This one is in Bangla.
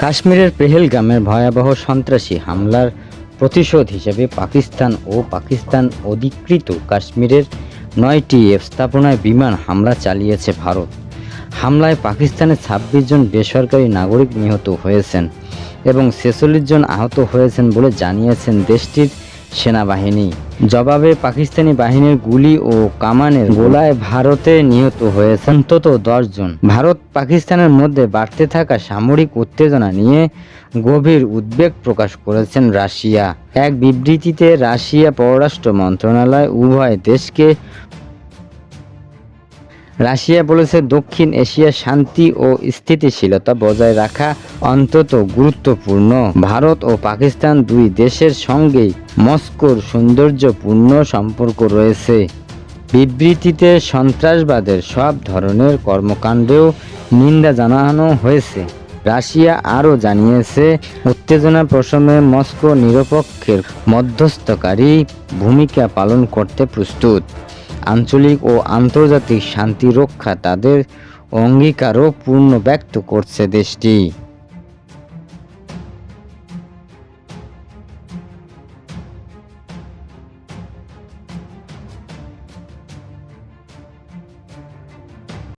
কাশ্মীরের পেহেলগামের ভয়াবহ সন্ত্রাসী হামলার প্রতিশোধ হিসেবে পাকিস্তান ও পাকিস্তান অধিকৃত কাশ্মীরের নয়টি স্থাপনায় বিমান হামলা চালিয়েছে ভারত। হামলায় পাকিস্তানে ছাব্বিশ জন বেসরকারি নাগরিক নিহত হয়েছেন এবং ছেচল্লিশ জন আহত হয়েছেন বলে জানিয়েছেন দেশটির সেনাবাহিনী। জবাবে পাকিস্তানি বাহিনীর গুলি ও কামানের গোলায় ভারতে নিহত হয়েছে অন্তত জন। ভারত পাকিস্তানের মধ্যে বাড়তে থাকা সামরিক উত্তেজনা নিয়ে গভীর উদ্বেগ প্রকাশ করেছেন রাশিয়া। এক বিবৃতিতে রাশিয়া পররাষ্ট্র মন্ত্রণালয় উভয় দেশকে রাশিয়া বলেছে দক্ষিণ এশিয়ার শান্তি ও স্থিতিশীলতা বজায় রাখা অন্তত গুরুত্বপূর্ণ। ভারত ও পাকিস্তান দুই দেশের সঙ্গেই মস্কোর সৌন্দর্যপূর্ণ সম্পর্ক রয়েছে। বিবৃতিতে সন্ত্রাসবাদের সব ধরনের কর্মকাণ্ডেও নিন্দা জানানো হয়েছে। রাশিয়া আরও জানিয়েছে, উত্তেজনা প্রশমে মস্কো নিরপেক্ষের মধ্যস্থকারী ভূমিকা পালন করতে প্রস্তুত। আঞ্চলিক ও আন্তর্জাতিক শান্তি রক্ষা তাদের অঙ্গীকারও পূর্ণ ব্যক্ত করছে দেশটি।